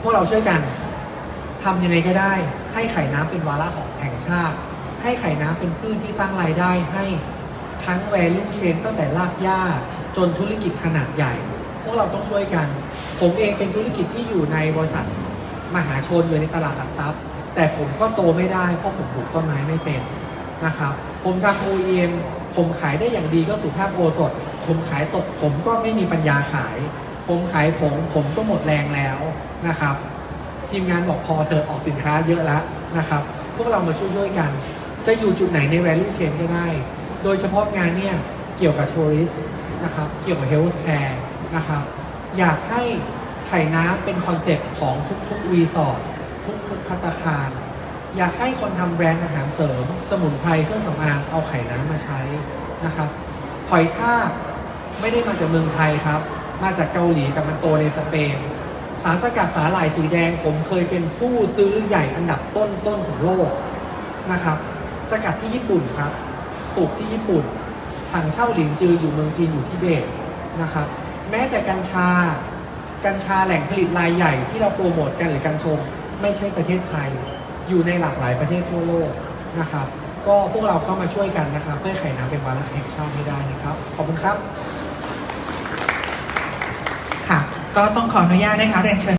พวกเราช่วยกันทำยังไงก็ได้ ให้ไข่น้ำเป็นวาระของแห่งชาติ ให้ไข่น้ำเป็นพืชที่สร้างรายได้ให้ทั้ง value chain ตั้งแต่รากหญ้าจนธุรกิจขนาดใหญ่ พวกเราต้องช่วยกัน ผมเองเป็นธุรกิจที่อยู่ในบริษัทมหาชนอยู่ในตลาดหลักทรัพย์ แต่ผมก็โตไม่ได้เพราะผมปลูกต้นไม้ไม่เป็นนะครับ ผมทำ OEM ผมขายได้อย่างดีก็สุภาพโอสถ ผมขายสดผมก็ไม่มีปัญญาขาย ผมขายผงผมก็หมดแรงแล้วนะครับ ทีมงานบอกพอเธอออกสินค้าเยอะแล้วนะครับ พวกเรามาช่วยๆกัน จะอยู่จุดไหนใน value chain ก็ได้ โดยเฉพาะงานเนี่ยเกี่ยวกับทัวริสนะครับ เกี่ยวกับ health care นะครับ อยากให้ไข่น้ำเป็นคอนเซ็ปต์ของทุกๆรีสอร์ททุกๆพัตตาคาร อยากให้คนทำแบรนด์อาหารเสริม สมุนไพรเครื่องสำอางเอาไข่น้ำมาใช้นะครับหอยทากไม่ได้มาจากเมืองไทยครับ มาจากเกาหลีแต่มันโตในสเปน สารสกัดสาหร่ายสีแดงผมเคยเป็นผู้ซื้อใหญ่อันดับต้นต้นๆของโลกนะครับ สกัดที่ญี่ปุ่นครับปลูกที่ญี่ปุ่นถังเช่าหลินจืออยู่เมืองจีนอยู่ที่เบตนะครับ แม้แต่กัญชา กัญชาแหล่งผลิตรายใหญ่ที่เราโปรโมทกันหรือกันชมไม่ใช่ประเทศไทย อยู่ในหลากหลายประเทศทั่วโลกนะครับ ก็พวกเราเข้ามาช่วยกันนะครับ เพื่อไขน้ำเป็นวาระแห่งชาติให้ได้นะครับ ขอบคุณครับ ค่ะ ก็ต้องขออนุญาตนะคะเรียนเชิญ